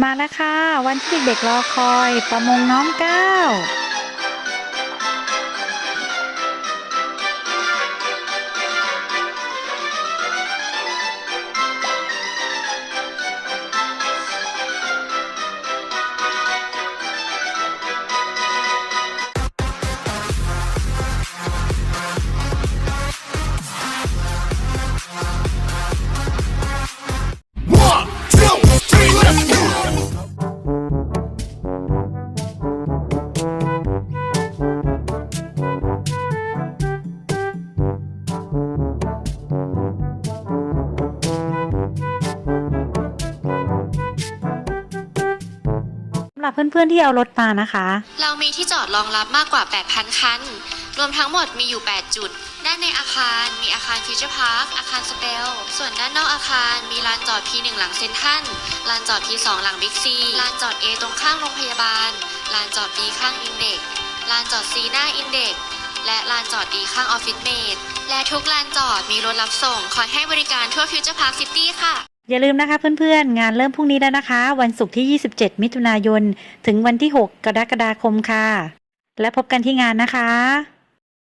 มาแล้วค่ะ วันที่เด็กๆรอคอยประมงน้อมเก้าำหรับเพื่อนๆที่เอารถมานะคะ เรามีที่จอดรองรับมากกว่า 8,000 คัน รวมทั้งหมดมีอยู่ 8 จุด ด้านในอาคารมีอาคารฟิวเจอร์พาร์ค อาคารสเปล ส่วนด้านนอกอาคารมีลานจอด P1 หลังเซนทรัลลานจอด P2 หลังบิ๊กซี ลานจอด A ตรงข้างโรงพยาบาล ลานจอด B ข้างอินเด็กลานจอด C หน้าอินเด็กและลานจอด D ข้างออฟฟิศเมดและทุกลานจอดมีรถรับส่งคอยให้บริการทั่วฟิวเจอร์พาร์คซิตี้ค่ะ อย่าลืมนะคะเพื่อนๆ งานเริ่มพรุ่งนี้แล้วนะคะ วันศุกร์ที่ 27 มิถุนายน ถึงวันที่ 6 กรกฎาคมค่ะ และพบกันที่งานนะคะ